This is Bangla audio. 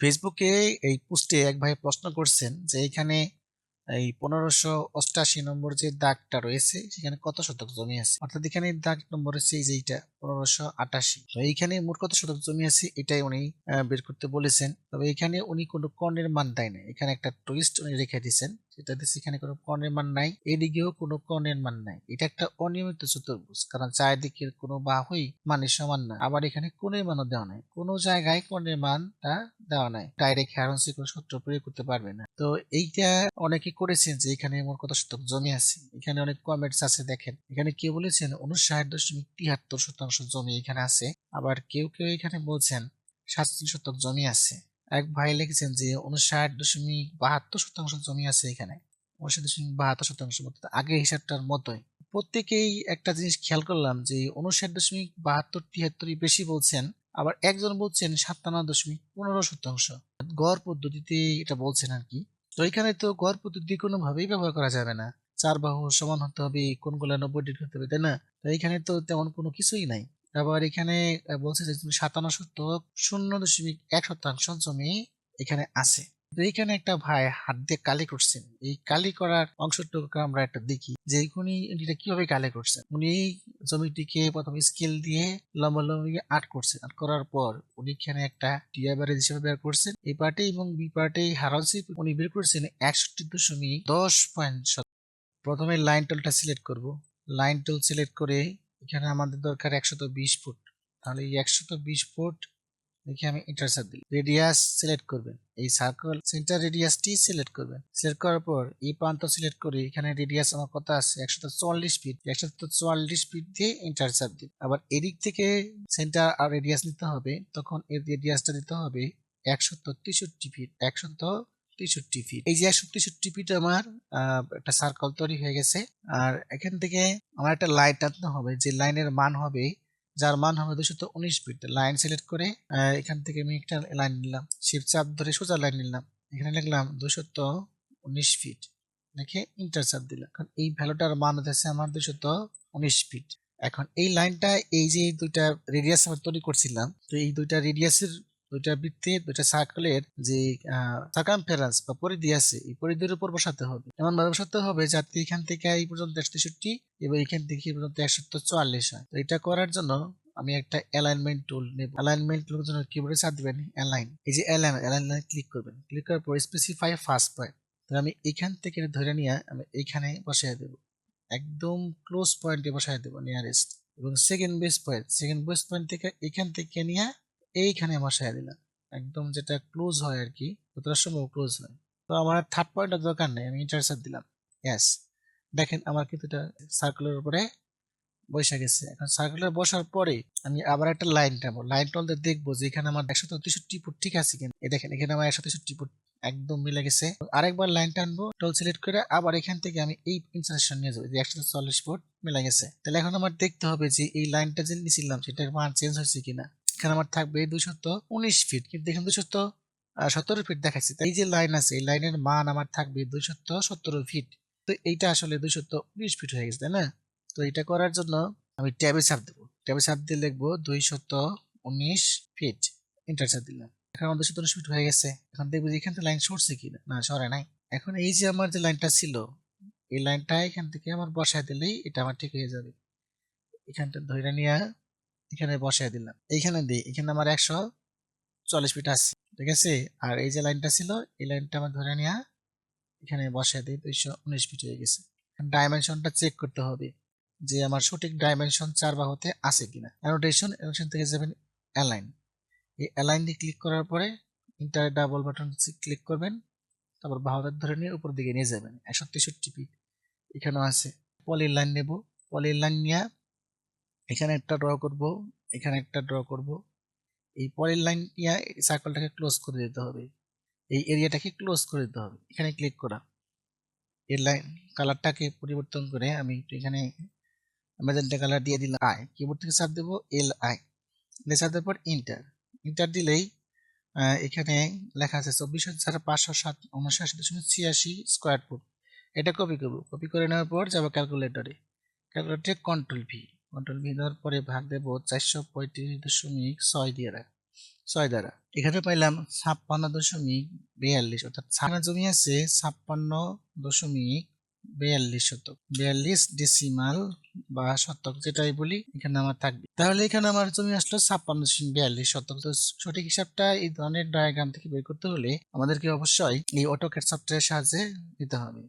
ফেসবুকে এই পোস্টে এক ভাই প্রশ্ন করছেন যে এখানে এই পনেরোশো অষ্টাশি নম্বর যে দাগটা রয়েছে, সেখানে কত শতক জমি আছে? অর্থাৎ এখানে দাগ নম্বর হচ্ছে এই যে এইটা, পনেরোশো আটাশি। তো এইখানে মোট কত শতক জমি আছে, এটাই উনি বের করতে বলেছেন। তবে এখানে উনি কোনো কর্ণের মান দেয় না এখানে একটা টুইস্ট উনি রেখে দিয়েছেন। দিচ্ছে এখানে কোনো কর্ণের মান নাই, এদিকেও কোনো কর্ণের মান নাই। এটা একটা অনিয়মিত চতুর্ভুজ, কারণ চারিদিকের কোনো বাহুই মানের সমান না। আবার এখানে কোণের মানও দেওয়া নাই, কোনো জায়গায় কর্ণের মানটা দেওয়া নাই। ডাইরেক্ট হ্যারন্সি কোনো সূত্র প্রয়োগ করতে পারবে না। তো এইটা অনেকে করেছেন যে এখানে মোট কত শতক জমি আছে, এখানে অনেক কমেন্টস আছে দেখেন। এখানে কেউ বলেছেন উনষাট দশমিক তিয়াত্তর শতাংশ জমি এখানে আছে, আবার কেউ কেউ এখানে বলছেন সাতচল্লিশ শতক জমি আছে। এক ভাই লিখেছেন যে উনষাট দশমিক বাহাত্তর শতাংশ জমি আছে এখানে। উনষাট দশমিক বাহাত্তর শতাংশ আগের হিসাবটার মতোই। প্রত্যেকেই একটা জিনিস খেয়াল করলাম যে উনষাট দশমিক বাহাত্তর তিয়াত্তরই বেশি বলছেন, আবার একজন বলছেন সাতান্ন দশমিক পনেরো শতাংশ। গড় পদ্ধতিতে এটা বলছেন আর কি। তো এখানে তো গড় পদ্ধতি কোনোভাবেই ব্যবহার করা যাবে না। চার বাহু সমান হতে হবে, কোনগুলো নব্বই ডিগ্রি হতে হবে, তাই না? তো এখানে তো তেমন কোনো কিছুই নাই। আবার এখানে বলছে যে সাতান্ন শতক, শূন্য দশমিক এক শতাংশ জমি এখানে আছে। এইখানে একটা ভাই হাত দিয়ে কালি করছেন। এই কালি করার অংশটুকু আমরা একটা দেখি যে উনি এটা কীভাবে কালি করছেন। উনি এই জমিটিকে প্রথমে স্কেল দিয়ে লম্বা লম্বা আট করছেন। আট করার পর উনি এখানে একটা টিয়াবারেজ হিসেবে বের করছেন। এই পার্টে এবং বি পার্টে হারালসি উনি বের করছেন একষট্টি দশমিক দশ পয়েন্ট প্রথমে লাইন টুলটা সিলেক্ট করব। লাইন টুল সিলেক্ট করে এখানে আমাদের দরকার একশত বিশ ফুট। তাহলে এই একশত বিশ ফুট দেখে আমি ইন্টারসেপ্ট দিই। রেডিয়াস সিলেক্ট করবেন। এই সার্কেল সেন্টার রেডিয়াসটি সিলেক্ট করবেন। সিলেক্ট করার পর এই প্রান্ত সিলেক্ট করে এখানে রেডিয়াস আমার কত আছে? একশত চুয়াল্লিশ ফিট একশত চুয়াল্লিশ ফিট দিয়ে ইন্টারসেপ্ট দিন আবার এদিক থেকে সেন্টার আর রেডিয়াস নিতে হবে। তখন এর রেডিয়াসটা দিতে হবে একশত তেষট্টি ফিট একশত তেষট্টি ফিট এই যে একশো তেষট্টি ফিট আমার একটা সার্কেল তৈরি হয়ে গেছে। আর এখান থেকে আমার একটা লাইন টানতে হবে, যে লাইনের মান হবে, যার মান হবে দুশত উনিশ ফিট লাইন সিলেক্ট করে এখান থেকে আমি একটা লাইন নিলাম। শিপ চাপ ধরে সোজা লাইন নিলাম। এখানে লিখলাম দুশত উনিশ ফিট লিখে ইন্টারচাপ দিলাম। এখন এই ভ্যালুটার মান হচ্ছে আমার দুশত উনিশ ফিট এখন এই লাইনটা এই যে দুইটা রেডিয়াস আমরা তৈরি করছিলাম, তো এই দুইটা রেডিয়াসের দুইটা বৃত্তে দুইটা সার্কেলের যে সার্কামফারেন্স বা পরিধি আছে, এই পরিধির উপর বসাতে হবে। এমন ভাবে বসাতে হবে যাতে এখান থেকে এই পর্যন্ত একশো তেষট্টি এবং এখান থেকে এই পর্যন্ত একশো চুয়াল্লিশ হয়। তো এটা করার জন্য আমি একটা অ্যালাইনমেন্ট টুল নেব। অ্যালাইনমেন্ট টুলের জন্য কিবোর্ডে চাপ দিবেন অ্যালাইন এই যে অ্যালাইন অ্যালাইন ক্লিক করবেন। ক্লিক করার পর স্পেসিফাই ফার্স্ট পয়েন্ট তো আমি এখান থেকে ধরে নিয়ে আমি এইখানে বসাই দেব। একদম ক্লোজ পয়েন্টে বসাই দেব নিয়ারেস্ট এবং second base point second base point থেকে এখান থেকে নিয়ে এইখানে বসাই দিলাম। একদম যেটা ক্লোজ হয় আর কি যতটা সম্ভব ক্লোজ হয়। তো আমার থার্ড পয়েন্টের দরকার নেই, আমি ইন্টারসেপ্ট দিলাম। ইয়াস দেখেন, আমার কিন্তু এটা সার্কুলার উপরে বসে গেছে। এখন সার্কুলার বসার পরে আমি আবার একটা লাইন টানবো। লাইন টানতে দেখব যে এখানে আমার একশো তেষট্টি ফুট ঠিক আছে কিনা। এই দেখেন, এখানে আমার একশো তেষট্টি ফুট একদম মিলে গেছে। আরেকবার লাইন টানবো টোল সিলেক্ট করে আবার এখান থেকে আমি এই ইনসার্শন নিয়ে যাব, যে একশো চল্লিশ ফুট মিলে গেছে। তাহলে এখন আমার দেখতে হবে যে এই লাইনটা যে নিয়েছিলাম সেটার মান চেঞ্জ হয়েছে কিনা। এখানে আমার থাকবে দুশত উনিশ ফিট কিন্তু এখানে দুশত সতেরো ফিট দেখাচ্ছে এই যে লাইন আছে, এই লাইনের মান আমার থাকবে দুইশত সতেরো ফিট তো এইটা আসলে দুইশত উনিশ ফিট হয়ে গেছে, তাই না? তো এটা করার জন্য আমি ট্যাবে চাপ দেবো। ট্যাবে চাপ দিয়ে লিখব দুইশত উনিশ ফিট ইন্টার চাপ দিলাম। এখন আমার দুশত উনিশ ফিট হয়ে গেছে। এখন দেখব এখান থেকে লাইন সরছে কিনা না। সরে নাই। এখন এই যে আমার যে লাইনটা ছিল, এই লাইনটা এখান থেকে আমার বসায় দিলেই এটা আমার ঠিক হয়ে যাবে। এখানটা ধরে নিয়ে এখানে বসায় দিলাম। এইখানে দিই, এখানে আমার একশো চল্লিশ ফিট আছে, ঠিক আছে? আর এই যে লাইনটা ছিল, এই লাইনটা আমার ধরে নিয়ে এখানে বসায় দিই, দুইশো উনিশ ফিট হয়ে গেছে। ডাইমেনশনটা চেক করতে হবে যে আমার সঠিক ডাইমেনশন চার বাহুতে আছে কিনা। অ্যানোটেশন অ্যানোটেশন থেকে যাবেন অ্যালাইন এই অ্যালাইন দিয়ে ক্লিক করার পরে ইন্টার ডাবল বাটন ক্লিক করবেন, তারপর বাহুটা ধরে নিয়ে উপর দিকে নিয়ে যাবেন। একশো তেষট্টি ফিট এখানেও আছে। পলির লাইন নেব। পলির লাইন নিয়ে এখানে একটা ড্র করব, এখানে একটা ড্র করব। এই পরের লাইন নিয়ে সার্কেলটাকে ক্লোজ করে দিতে হবে। এই এরিয়াটাকে ক্লোজ করে দিতে হবে। এখানে ক্লিক করা। এর লাইন কালারটাকে পরিবর্তন করে আমি একটু এখানে ম্যাজেন্টা কালার দিয়ে দিলাম। আই কিবোর্ড থেকে চাপ দেবো এল আই চাপ দেওয়ার পর ইন্টার ইন্টার দিলেই এখানে লেখা আছে চব্বিশ হাজার পাঁচশো সাত, উনষাট দশমিক ছিয়াশি স্কোয়ার ফুট এটা কপি করব। কপি করে নেওয়ার পর যাব ক্যালকুলেটরে ক্যালকুলেটরে কন্ট্রোল ভি কন্ট্রোল ভি দেওয়ার পরে ভাগ দেব চারশো পঁয়ত্রিশ দশমিক ছয় দিয়ে ছয় দ্বারা। এখানে পাইলাম ছাপ্পান্ন দশমিক বিয়াল্লিশ, অর্থাৎ ছাপ্পান্ন জমি আছে ছাপ্পান্ন দশমিক বিয়াল্লিশ শতক। বিয়াল্লিশ ডেসিমাল বা শতক যেটাই বলি, এখানে আমার থাকবে। তাহলে এখানে আমার জমি আসলো ছাপ্পান্ন দশমিক বিয়াল্লিশ শতক। তো সঠিক হিসাবটা এই ধরনের ডায়াগ্রাম থেকে বের করতে হলে আমাদেরকে অবশ্যই এই অটোক্যাট সফটওয়্যারের সাহায্যে নিতে হবে।